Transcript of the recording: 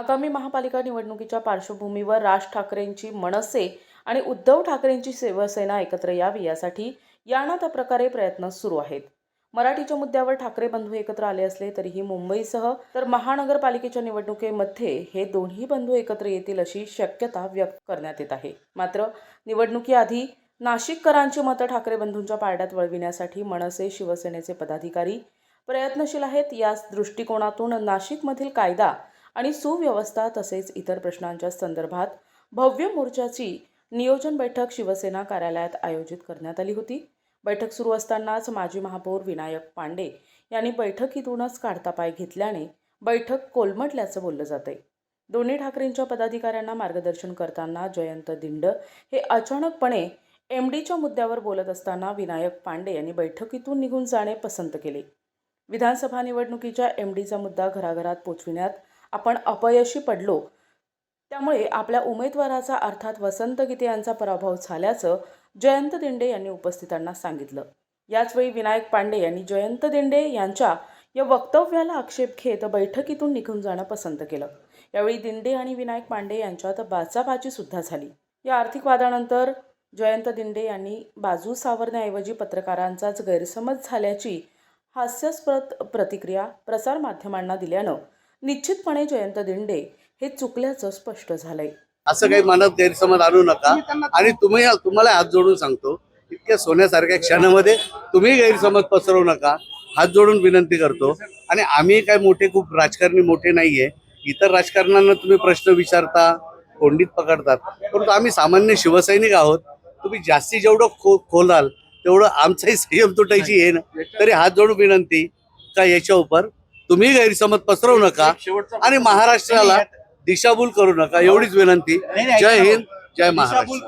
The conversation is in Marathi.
आगामी महापालिका निवडणुकीच्या पार्श्वभूमीवर राज ठाकरेंची मनसे आणि उद्धव ठाकरेंची शिवसेना एकत्र यावी यासाठी यानात प्रकारे प्रयत्न सुरू आहेत. मराठीच्या मुद्द्यावर ठाकरे बंधू एकत्र आले असले तरीही मुंबईसह तर महानगरपालिकेच्या निवडणुकीमध्ये हे दोन्ही बंधू एकत्र येतील अशी शक्यता व्यक्त करण्यात येत आहे. मात्र निवडणुकीआधी नाशिककरांची मतं ठाकरे बंधूंच्या पारड्यात वळविण्यासाठी मनसे शिवसेनेचे पदाधिकारी प्रयत्नशील आहेत. याच दृष्टिकोनातून नाशिकमधील कायदा आणि सुव्यवस्था तसेच इतर प्रश्नांच्या संदर्भात भव्य मोर्चाची नियोजन बैठक शिवसेना कार्यालयात आयोजित करण्यात आली होती. बैठक सुरू असतानाच माजी महापौर विनायक पांडे यांनी बैठकीतूनच काढता पाय घेतल्याने बैठक कोलमटल्याचं बोललं जातंय. दोन्ही ठाकरेंच्या पदाधिकाऱ्यांना मार्गदर्शन करताना जयंत दिंड हे अचानकपणे एम डीच्या मुद्द्यावर बोलत असताना विनायक पांडे यांनी बैठकीतून निघून जाणे पसंत केले. विधानसभा निवडणुकीच्या एम डीचा मुद्दा घराघरात पोचविण्यात आपण अपयशी पडलो. त्यामुळे आपल्या उमेदवाराचा अर्थात वसंत गीते यांचा पराभव झाल्याचं जयंत दिंडे यांनी उपस्थितांना सांगितलं. याचवेळी विनायक पांडे यांनी जयंत दिंडे यांच्या या वक्तव्याला आक्षेप घेत बैठकीतून निघून जाणं पसंत केलं. यावेळी दिंडे आणि विनायक पांडे यांच्यात बाचाबाची सुद्धा झाली. या आर्थिक वादानंतर जयंत दिंडे यांनी बाजू सावरण्याऐवजी पत्रकारांचाच गैरसमज झाल्याची हास्यास्पद प्रतिक्रिया प्रसारमाध्यमांना दिल्यानं निश्चितपणे जयंत दिंडे हे चुकल्याचं स्पष्ट झालंय. असं काही मनात गैरसमज आणू नका. आणि तुम्ही तुम्हाला हात जोडून सांगतो इतक्या सोन्यासारख्या क्षणामध्ये तुम्ही गैरसमज पसरवू नका. हात जोडून विनंती करतो. आणि आम्ही काय मोठे खूप राजकारणी मोठे नाहीये. इतर राजकारण्यांना तुम्ही प्रश्न विचारता कोंडीत पकडतात. परंतु आम्ही सामान्य शिवसैनिक आहोत. तुम्ही जास्ती जेवढं खो खोलाल तेवढं आमचाही संयम तुटायची आहे ना. तरी हात जोडून विनंती का याच्या उपर तुम्ही गैरसमज पसरवू नका आणि महाराष्ट्राला दिशाभूल करू नका. एवढीच विनंती. जय हिंद जय महाराष्ट्र.